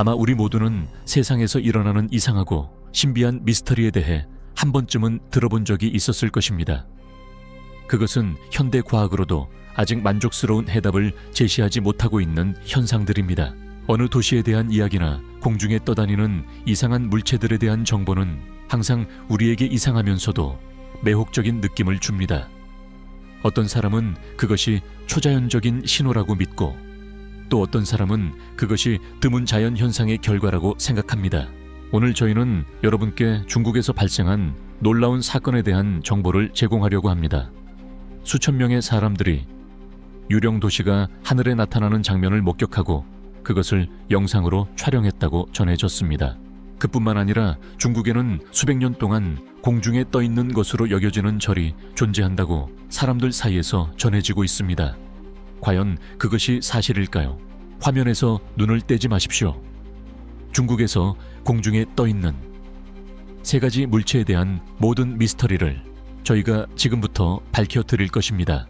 아마 우리 모두는 세상에서 일어나는 이상하고 신비한 미스터리에 대해 한 번쯤은 들어본 적이 있었을 것입니다. 그것은 현대 과학으로도 아직 만족스러운 해답을 제시하지 못하고 있는 현상들입니다. 어느 도시에 대한 이야기나 공중에 떠다니는 이상한 물체들에 대한 정보는 항상 우리에게 이상하면서도 매혹적인 느낌을 줍니다. 어떤 사람은 그것이 초자연적인 신호라고 믿고 또 어떤 사람은 그것이 드문 자연 현상의 결과라고 생각합니다. 오늘 저희는 여러분께 중국에서 발생한 놀라운 사건에 대한 정보를 제공하려고 합니다. 수천 명의 사람들이 유령 도시가 하늘에 나타나는 장면을 목격하고 그것을 영상으로 촬영했다고 전해졌습니다. 그뿐만 아니라 중국에는 수백 년 동안 공중에 떠 있는 것으로 여겨지는 절이 존재한다고 사람들 사이에서 전해지고 있습니다. 과연 그것이 사실일까요? 화면에서 눈을 떼지 마십시오. 중국에서 공중에 떠 있는 세 가지 물체에 대한 모든 미스터리를 저희가 지금부터 밝혀 드릴 것입니다.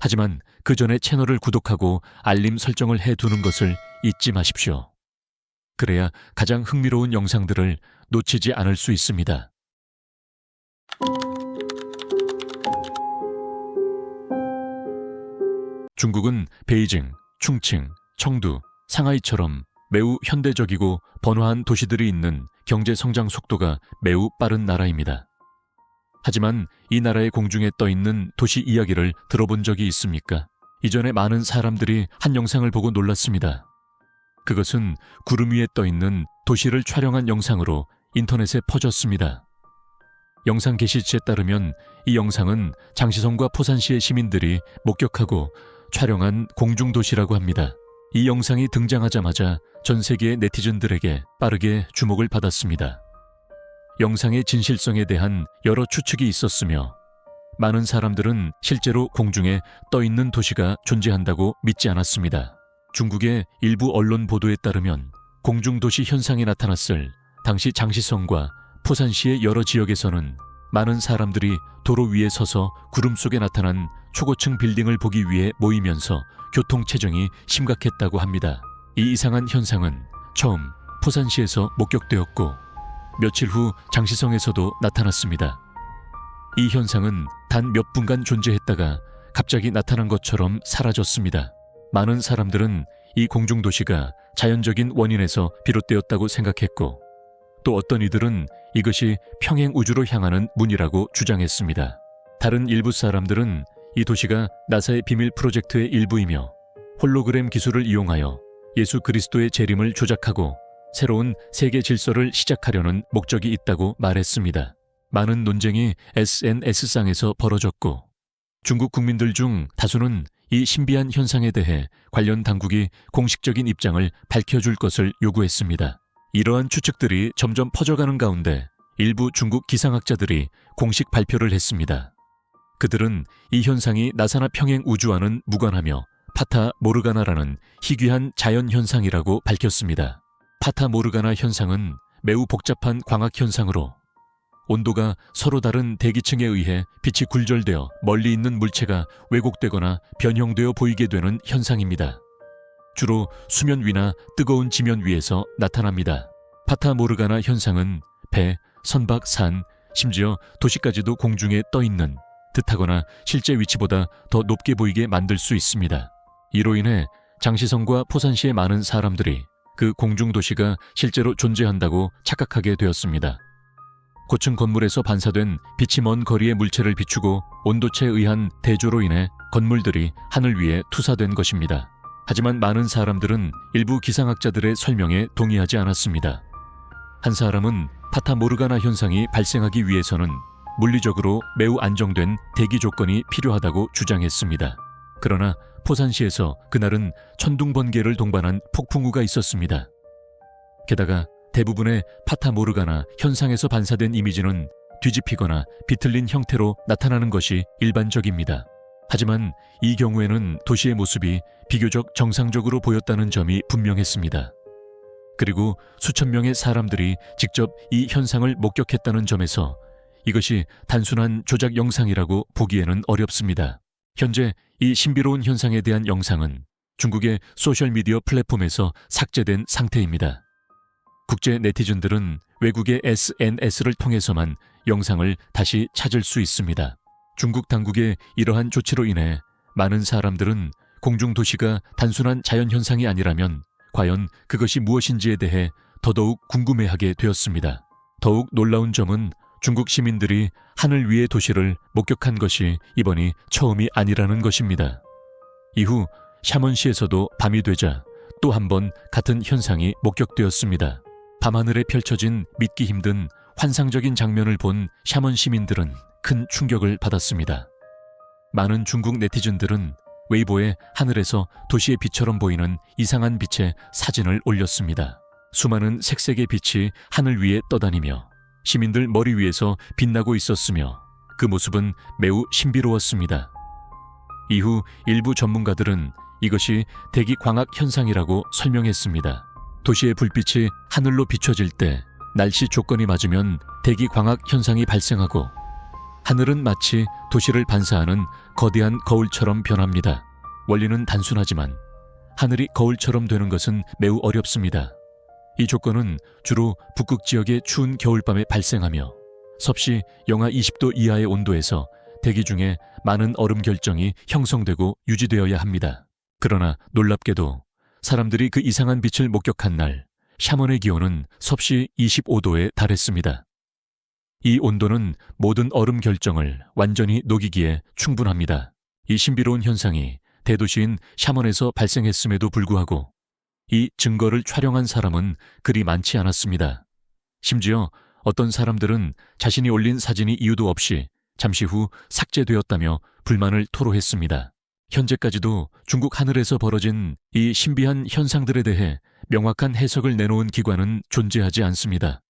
하지만 그 전에 채널을 구독하고 알림 설정을 해 두는 것을 잊지 마십시오. 그래야 가장 흥미로운 영상들을 놓치지 않을 수 있습니다. 중국은 베이징, 충칭, 청두, 상하이처럼 매우 현대적이고 번화한 도시들이 있는 경제 성장 속도가 매우 빠른 나라입니다. 하지만 이 나라의 공중에 떠 있는 도시 이야기를 들어본 적이 있습니까? 이전에 많은 사람들이 한 영상을 보고 놀랐습니다. 그것은 구름 위에 떠 있는 도시를 촬영한 영상으로 인터넷에 퍼졌습니다. 영상 게시지에 따르면 이 영상은 장시성과 포산시의 시민들이 목격하고 촬영한 공중도시라고 합니다. 이 영상이 등장하자마자 전 세계의 네티즌들에게 빠르게 주목을 받았습니다. 영상의 진실성에 대한 여러 추측이 있었으며 많은 사람들은 실제로 공중에 떠 있는 도시가 존재한다고 믿지 않았습니다. 중국의 일부 언론 보도에 따르면 공중도시 현상이 나타났을 당시 장시성과 포산시의 여러 지역에서는 많은 사람들이 도로 위에 서서 구름 속에 나타난 초고층 빌딩을 보기 위해 모이면서 교통체증이 심각했다고 합니다. 이 이상한 현상은 처음 포산시에서 목격되었고 며칠 후 장시성에서도 나타났습니다. 이 현상은 단 몇 분간 존재했다가 갑자기 나타난 것처럼 사라졌습니다. 많은 사람들은 이 공중도시가 자연적인 원인에서 비롯되었다고 생각했고 또 어떤 이들은 이것이 평행 우주로 향하는 문이라고 주장했습니다. 다른 일부 사람들은 이 도시가 나사의 비밀 프로젝트의 일부이며 홀로그램 기술을 이용하여 예수 그리스도의 재림을 조작하고 새로운 세계 질서를 시작하려는 목적이 있다고 말했습니다. 많은 논쟁이 SNS상에서 벌어졌고 중국 국민들 중 다수는 이 신비한 현상에 대해 관련 당국이 공식적인 입장을 밝혀줄 것을 요구했습니다. 이러한 추측들이 점점 퍼져가는 가운데 일부 중국 기상학자들이 공식 발표를 했습니다. 그들은 이 현상이 나사나 평행 우주와는 무관하며 파타 모르가나라는 희귀한 자연 현상이라고 밝혔습니다. 파타 모르가나 현상은 매우 복잡한 광학 현상으로 온도가 서로 다른 대기층에 의해 빛이 굴절되어 멀리 있는 물체가 왜곡되거나 변형되어 보이게 되는 현상입니다. 주로 수면 위나 뜨거운 지면 위에서 나타납니다. 파타 모르가나 현상은 배, 선박, 산, 심지어 도시까지도 공중에 떠 있는 듯하거나 실제 위치보다 더 높게 보이게 만들 수 있습니다. 이로 인해 장시성과 포산시의 많은 사람들이 그 공중도시가 실제로 존재한다고 착각하게 되었습니다. 고층 건물에서 반사된 빛이 먼 거리의 물체를 비추고 온도체에 의한 대조로 인해 건물들이 하늘 위에 투사된 것입니다. 하지만 많은 사람들은 일부 기상학자들의 설명에 동의하지 않았습니다. 한 사람은 파타모르가나 현상이 발생하기 위해서는 물리적으로 매우 안정된 대기 조건이 필요하다고 주장했습니다. 그러나 포산시에서 그날은 천둥번개를 동반한 폭풍우가 있었습니다. 게다가 대부분의 파타모르가나 현상에서 반사된 이미지는 뒤집히거나 비틀린 형태로 나타나는 것이 일반적입니다. 하지만 이 경우에는 도시의 모습이 비교적 정상적으로 보였다는 점이 분명했습니다. 그리고 수천 명의 사람들이 직접 이 현상을 목격했다는 점에서 이것이 단순한 조작 영상이라고 보기에는 어렵습니다. 현재 이 신비로운 현상에 대한 영상은 중국의 소셜미디어 플랫폼에서 삭제된 상태입니다. 국제 네티즌들은 외국의 SNS를 통해서만 영상을 다시 찾을 수 있습니다. 중국 당국의 이러한 조치로 인해 많은 사람들은 공중도시가 단순한 자연현상이 아니라면 과연 그것이 무엇인지에 대해 더더욱 궁금해하게 되었습니다. 더욱 놀라운 점은 중국 시민들이 하늘 위의 도시를 목격한 것이 이번이 처음이 아니라는 것입니다. 이후 샤먼시에서도 밤이 되자 또 한 번 같은 현상이 목격되었습니다. 밤하늘에 펼쳐진 믿기 힘든 환상적인 장면을 본 샤먼 시민들은 큰 충격을 받았습니다. 많은 중국 네티즌들은 웨이보에 하늘에서 도시의 빛처럼 보이는 이상한 빛의 사진을 올렸습니다. 수많은 색색의 빛이 하늘 위에 떠다니며 시민들 머리 위에서 빛나고 있었으며 그 모습은 매우 신비로웠습니다. 이후 일부 전문가들은 이것이 대기 광학 현상이라고 설명했습니다. 도시의 불빛이 하늘로 비춰질 때 날씨 조건이 맞으면 대기 광학 현상이 발생하고 하늘은 마치 도시를 반사하는 거대한 거울처럼 변합니다. 원리는 단순하지만 하늘이 거울처럼 되는 것은 매우 어렵습니다. 이 조건은 주로 북극 지역의 추운 겨울밤에 발생하며 섭씨 영하 20도 이하의 온도에서 대기 중에 많은 얼음 결정이 형성되고 유지되어야 합니다. 그러나 놀랍게도 사람들이 그 이상한 빛을 목격한 날 샤먼의 기온은 섭씨 25도에 달했습니다. 이 온도는 모든 얼음 결정을 완전히 녹이기에 충분합니다. 이 신비로운 현상이 대도시인 샤먼에서 발생했음에도 불구하고 이 증거를 촬영한 사람은 그리 많지 않았습니다. 심지어 어떤 사람들은 자신이 올린 사진이 이유도 없이 잠시 후 삭제되었다며 불만을 토로했습니다. 현재까지도 중국 하늘에서 벌어진 이 신비한 현상들에 대해 명확한 해석을 내놓은 기관은 존재하지 않습니다.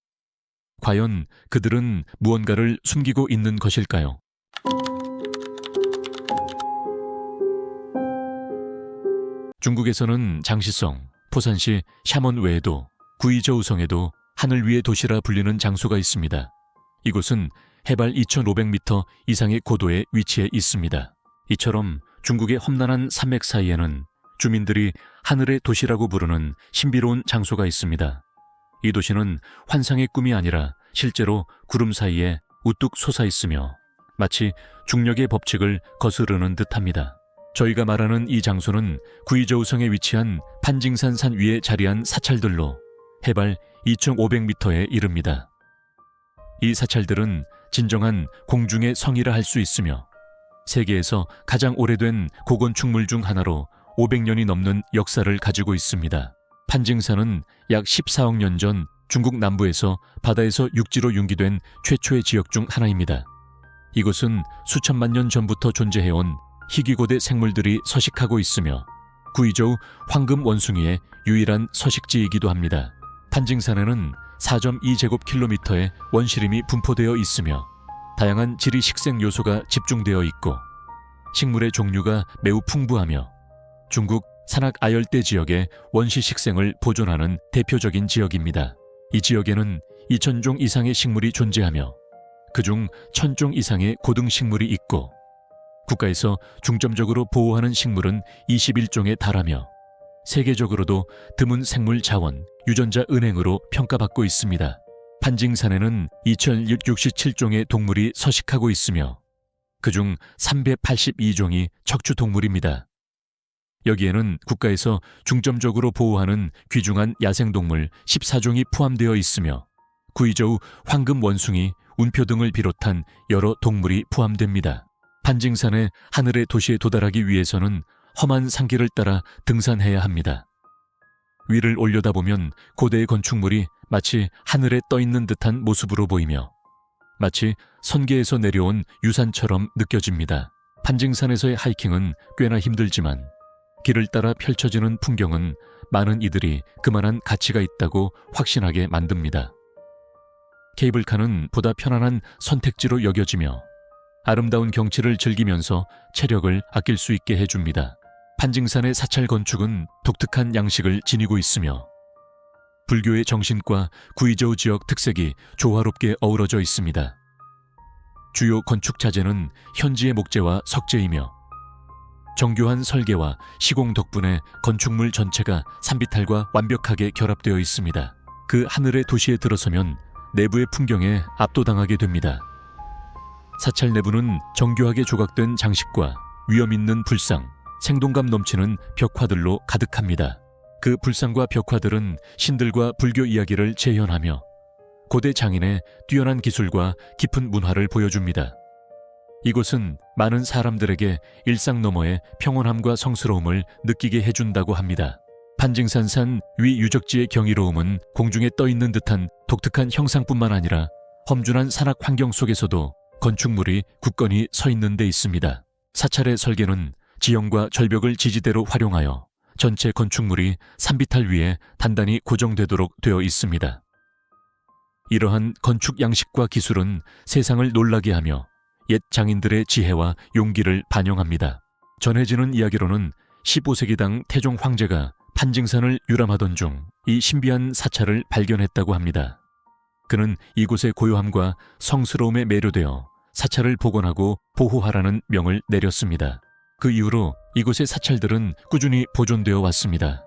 과연 그들은 무언가를 숨기고 있는 것일까요? 중국에서는 장시성, 포산시 샤먼 외에도 구이저 우성에도 하늘 위의 도시라 불리는 장소가 있습니다. 이곳은 해발 2,500m 이상의 고도에 위치해 있습니다. 이처럼 중국의 험난한 산맥 사이에는 주민들이 하늘의 도시라고 부르는 신비로운 장소가 있습니다. 이 도시는 환상의 꿈이 아니라 실제로 구름 사이에 우뚝 솟아 있으며 마치 중력의 법칙을 거스르는 듯합니다. 저희가 말하는 이 장소는 구이저우성에 위치한 판징산 산 위에 자리한 사찰들로 해발 2,500m에 이릅니다. 이 사찰들은 진정한 공중의 성이라 할 수 있으며 세계에서 가장 오래된 고건축물 중 하나로 500년이 넘는 역사를 가지고 있습니다. 판징산은 약 14억 년 전 중국 남부에서 바다에서 육지로 융기된 최초의 지역 중 하나입니다. 이곳은 수천만 년 전부터 존재해온 희귀고대 생물들이 서식하고 있으며 구이저우 황금 원숭이의 유일한 서식지이기도 합니다. 판징산에는 4.2제곱킬로미터의 원시림이 분포되어 있으며 다양한 지리 식생 요소가 집중되어 있고 식물의 종류가 매우 풍부하며 중국 산악 아열대 지역의 원시 식생을 보존하는 대표적인 지역입니다. 이 지역에는 2천종 이상의 식물이 존재하며 그중 1000종 이상의 고등 식물이 있고 국가에서 중점적으로 보호하는 식물은 21종에 달하며 세계적으로도 드문 생물 자원, 유전자 은행으로 평가받고 있습니다. 판징산에는 2,667종의 동물이 서식하고 있으며 그중 382종이 척추 동물입니다. 여기에는 국가에서 중점적으로 보호하는 귀중한 야생동물 14종이 포함되어 있으며 구이저우 황금 원숭이, 운표 등을 비롯한 여러 동물이 포함됩니다. 판징산의 하늘의 도시에 도달하기 위해서는 험한 산길을 따라 등산해야 합니다. 위를 올려다보면 고대의 건축물이 마치 하늘에 떠 있는 듯한 모습으로 보이며 마치 선계에서 내려온 유산처럼 느껴집니다. 판징산에서의 하이킹은 꽤나 힘들지만 길을 따라 펼쳐지는 풍경은 많은 이들이 그만한 가치가 있다고 확신하게 만듭니다. 케이블카는 보다 편안한 선택지로 여겨지며 아름다운 경치를 즐기면서 체력을 아낄 수 있게 해줍니다. 판징산의 사찰 건축은 독특한 양식을 지니고 있으며 불교의 정신과 구이저우 지역 특색이 조화롭게 어우러져 있습니다. 주요 건축 자재는 현지의 목재와 석재이며 정교한 설계와 시공 덕분에 건축물 전체가 산비탈과 완벽하게 결합되어 있습니다. 그 하늘의 도시에 들어서면 내부의 풍경에 압도당하게 됩니다. 사찰 내부는 정교하게 조각된 장식과 위험 있는 불상, 생동감 넘치는 벽화들로 가득합니다. 그 불상과 벽화들은 신들과 불교 이야기를 재현하며 고대 장인의 뛰어난 기술과 깊은 문화를 보여줍니다. 이곳은 많은 사람들에게 일상 너머의 평온함과 성스러움을 느끼게 해준다고 합니다. 판징산산 위 유적지의 경이로움은 공중에 떠 있는 듯한 독특한 형상뿐만 아니라 험준한 산악 환경 속에서도 건축물이 굳건히 서 있는 데 있습니다. 사찰의 설계는 지형과 절벽을 지지대로 활용하여 전체 건축물이 산비탈 위에 단단히 고정되도록 되어 있습니다. 이러한 건축 양식과 기술은 세상을 놀라게 하며 옛 장인들의 지혜와 용기를 반영합니다. 전해지는 이야기로는 15세기 당 태종 황제가 판징산을 유람하던 중 이 신비한 사찰을 발견했다고 합니다. 그는 이곳의 고요함과 성스러움에 매료되어 사찰을 복원하고 보호하라는 명을 내렸습니다. 그 이후로 이곳의 사찰들은 꾸준히 보존되어 왔습니다.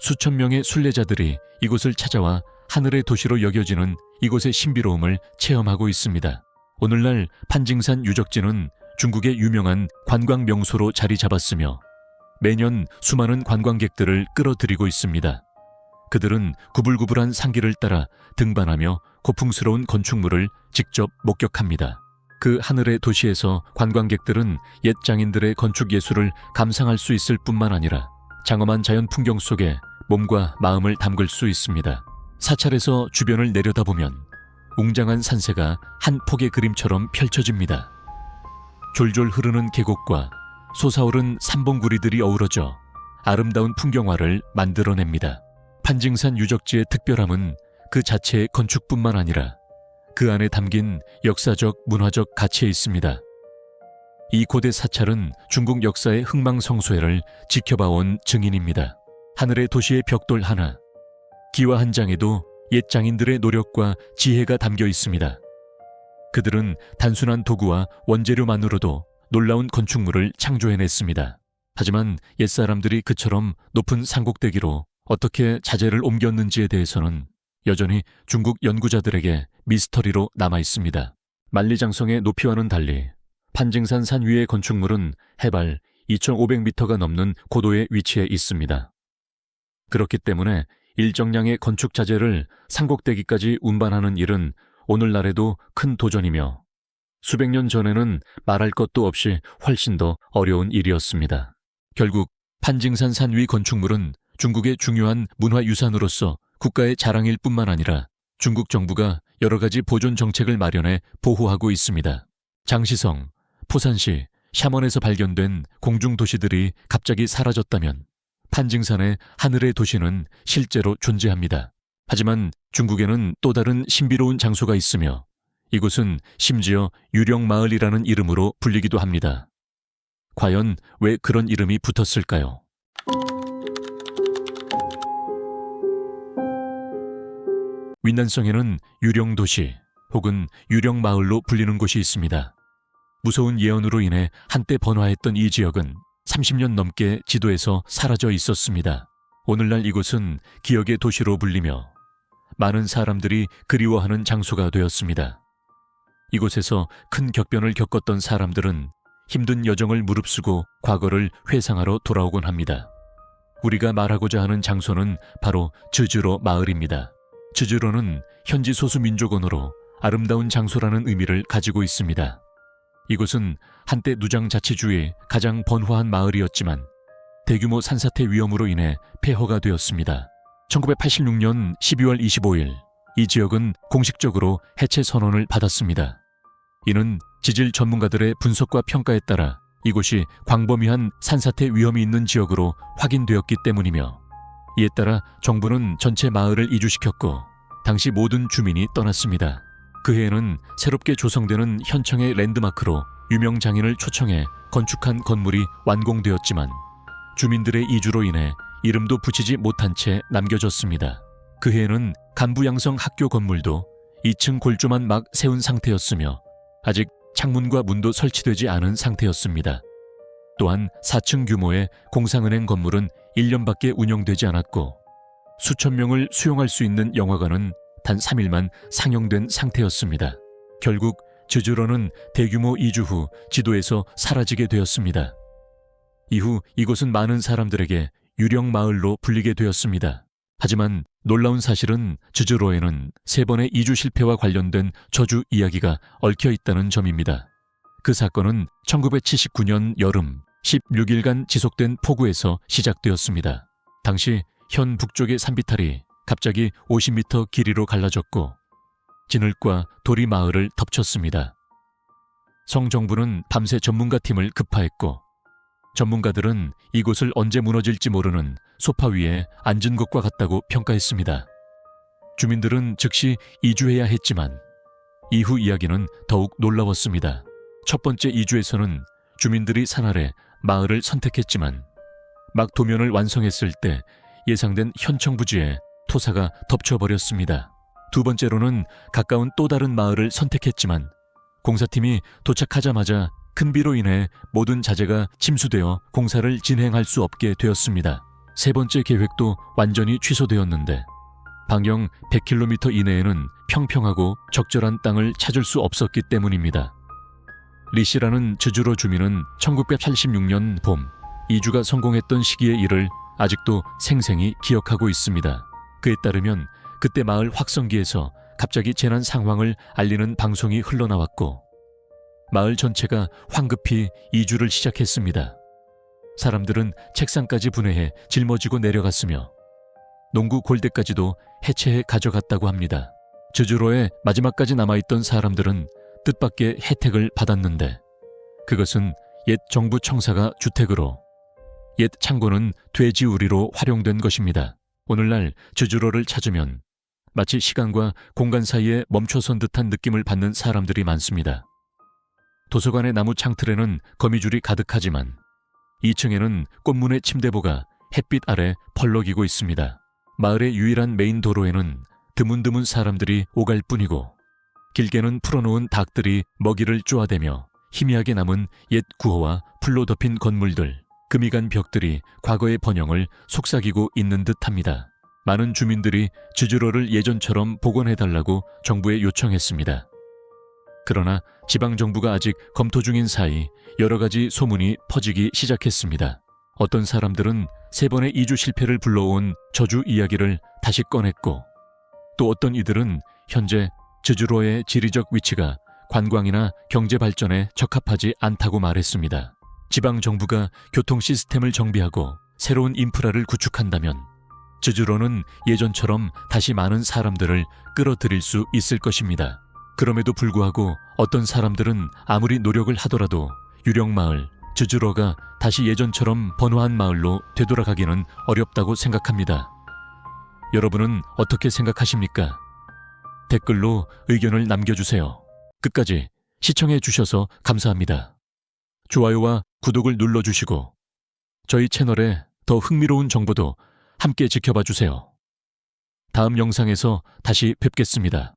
수천 명의 순례자들이 이곳을 찾아와 하늘의 도시로 여겨지는 이곳의 신비로움을 체험하고 있습니다. 오늘날 판징산 유적지는 중국의 유명한 관광 명소로 자리 잡았으며 매년 수많은 관광객들을 끌어들이고 있습니다. 그들은 구불구불한 상기를 따라 등반하며 고풍스러운 건축물을 직접 목격합니다. 그 하늘의 도시에서 관광객들은 옛 장인들의 건축 예술을 감상할 수 있을 뿐만 아니라 장엄한 자연 풍경 속에 몸과 마음을 담글 수 있습니다. 사찰에서 주변을 내려다보면 웅장한 산세가 한 폭의 그림처럼 펼쳐집니다. 졸졸 흐르는 계곡과 솟아오른 삼봉구리들이 어우러져 아름다운 풍경화를 만들어냅니다. 판징산 유적지의 특별함은 그 자체의 건축뿐만 아니라 그 안에 담긴 역사적, 문화적 가치에 있습니다. 이 고대 사찰은 중국 역사의 흥망성쇠를 지켜봐온 증인입니다. 하늘의 도시의 벽돌 하나, 기와 한 장에도 옛 장인들의 노력과 지혜가 담겨 있습니다. 그들은 단순한 도구와 원재료만으로도 놀라운 건축물을 창조해냈습니다. 하지만 옛 사람들이 그처럼 높은 산곡대기로 어떻게 자재를 옮겼는지에 대해서는 여전히 중국 연구자들에게 미스터리로 남아 있습니다. 만리장성의 높이와는 달리 판징산 산 위의 건축물은 해발 2,500m가 넘는 고도에 위치해 있습니다. 그렇기 때문에 일정량의 건축 자재를 산곡대기까지 운반하는 일은 오늘날에도 큰 도전이며 수백 년 전에는 말할 것도 없이 훨씬 더 어려운 일이었습니다. 결국 판징산 산위 건축물은 중국의 중요한 문화유산으로서 국가의 자랑일 뿐만 아니라 중국 정부가 여러 가지 보존 정책을 마련해 보호하고 있습니다. 장시성, 포산시, 샤먼에서 발견된 공중 도시들이 갑자기 사라졌다면 판징산의 하늘의 도시는 실제로 존재합니다. 하지만 중국에는 또 다른 신비로운 장소가 있으며 이곳은 심지어 유령마을이라는 이름으로 불리기도 합니다. 과연 왜 그런 이름이 붙었을까요? 윈난성에는 유령도시 혹은 유령마을로 불리는 곳이 있습니다. 무서운 예언으로 인해 한때 번화했던 이 지역은 30년 넘게 지도에서 사라져 있었습니다. 오늘날 이곳은 기억의 도시로 불리며 많은 사람들이 그리워하는 장소가 되었습니다. 이곳에서 큰 격변을 겪었던 사람들은 힘든 여정을 무릅쓰고 과거를 회상하러 돌아오곤 합니다. 우리가 말하고자 하는 장소는 바로 즈주로 마을입니다. 즈주로는 현지 소수 민족 언어로 아름다운 장소라는 의미를 가지고 있습니다. 이곳은 한때 누장 자치주의 가장 번화한 마을이었지만 대규모 산사태 위험으로 인해 폐허가 되었습니다. 1986년 12월 25일 이 지역은 공식적으로 해체 선언을 받았습니다. 이는 지질 전문가들의 분석과 평가에 따라 이곳이 광범위한 산사태 위험이 있는 지역으로 확인되었기 때문이며 이에 따라 정부는 전체 마을을 이주시켰고 당시 모든 주민이 떠났습니다. 그 해에는 새롭게 조성되는 현청의 랜드마크로 유명 장인을 초청해 건축한 건물이 완공되었지만 주민들의 이주로 인해 이름도 붙이지 못한 채 남겨졌습니다. 그 해에는 간부 양성 학교 건물도 2층 골조만 막 세운 상태였으며 아직 창문과 문도 설치되지 않은 상태였습니다. 또한 4층 규모의 공상은행 건물은 1년밖에 운영되지 않았고 수천 명을 수용할 수 있는 영화관은 단 3일만 상영된 상태였습니다. 결국 저주로는 대규모 이주 후 지도에서 사라지게 되었습니다. 이후 이곳은 많은 사람들에게 유령 마을로 불리게 되었습니다. 하지만 놀라운 사실은 주주로에는 세 번의 이주 실패와 관련된 저주 이야기가 얽혀 있다는 점입니다. 그 사건은 1979년 여름 16일간 지속된 폭우에서 시작되었습니다. 당시 현 북쪽의 산비탈이 갑자기 50m 길이로 갈라졌고 진흙과 돌이 마을을 덮쳤습니다. 성 정부는 밤새 전문가 팀을 급파했고 전문가들은 이곳을 언제 무너질지 모르는 소파 위에 앉은 것과 같다고 평가했습니다. 주민들은 즉시 이주해야 했지만 이후 이야기는 더욱 놀라웠습니다. 첫 번째 이주에서는 주민들이 산 아래 마을을 선택했지만 막 도면을 완성했을 때 예상된 현청 부지에 토사가 덮쳐버렸습니다. 두 번째로는 가까운 또 다른 마을을 선택했지만 공사팀이 도착하자마자 큰 비로 인해 모든 자재가 침수되어 공사를 진행할 수 없게 되었습니다. 세 번째 계획도 완전히 취소되었는데 방영 100km 이내에는 평평하고 적절한 땅을 찾을 수 없었기 때문입니다. 리 씨라는 저주로 주민은 1986년 봄 이주가 성공했던 시기의 일을 아직도 생생히 기억하고 있습니다. 그에 따르면 그때 마을 확성기에서 갑자기 재난 상황을 알리는 방송이 흘러나왔고 마을 전체가 황급히 이주를 시작했습니다. 사람들은 책상까지 분해해 짊어지고 내려갔으며 농구 골대까지도 해체해 가져갔다고 합니다. 저주로에 마지막까지 남아있던 사람들은 뜻밖의 혜택을 받았는데 그것은 옛 정부 청사가 주택으로 옛 창고는 돼지우리로 활용된 것입니다. 오늘날 저주로를 찾으면 마치 시간과 공간 사이에 멈춰선 듯한 느낌을 받는 사람들이 많습니다. 도서관의 나무 창틀에는 거미줄이 가득하지만 2층에는 꽃무늬 침대보가 햇빛 아래 펄럭이고 있습니다. 마을의 유일한 메인 도로에는 드문드문 사람들이 오갈 뿐이고 길게는 풀어놓은 닭들이 먹이를 쪼아대며 희미하게 남은 옛 구호와 풀로 덮인 건물들, 금이 간 벽들이 과거의 번영을 속삭이고 있는 듯합니다. 많은 주민들이 주주로를 예전처럼 복원해달라고 정부에 요청했습니다. 그러나 지방정부가 아직 검토 중인 사이 여러 가지 소문이 퍼지기 시작했습니다. 어떤 사람들은 세 번의 이주 실패를 불러온 저주 이야기를 다시 꺼냈고 또 어떤 이들은 현재 저주로의 지리적 위치가 관광이나 경제 발전에 적합하지 않다고 말했습니다. 지방 정부가 교통 시스템을 정비하고 새로운 인프라를 구축한다면 저주로는 예전처럼 다시 많은 사람들을 끌어들일 수 있을 것입니다. 그럼에도 불구하고 어떤 사람들은 아무리 노력을 하더라도 유령마을, 저주로가 다시 예전처럼 번화한 마을로 되돌아가기는 어렵다고 생각합니다. 여러분은 어떻게 생각하십니까? 댓글로 의견을 남겨주세요. 끝까지 시청해 주셔서 감사합니다. 좋아요와 구독을 눌러주시고 저희 채널에 더 흥미로운 정보도 함께 지켜봐 주세요. 다음 영상에서 다시 뵙겠습니다.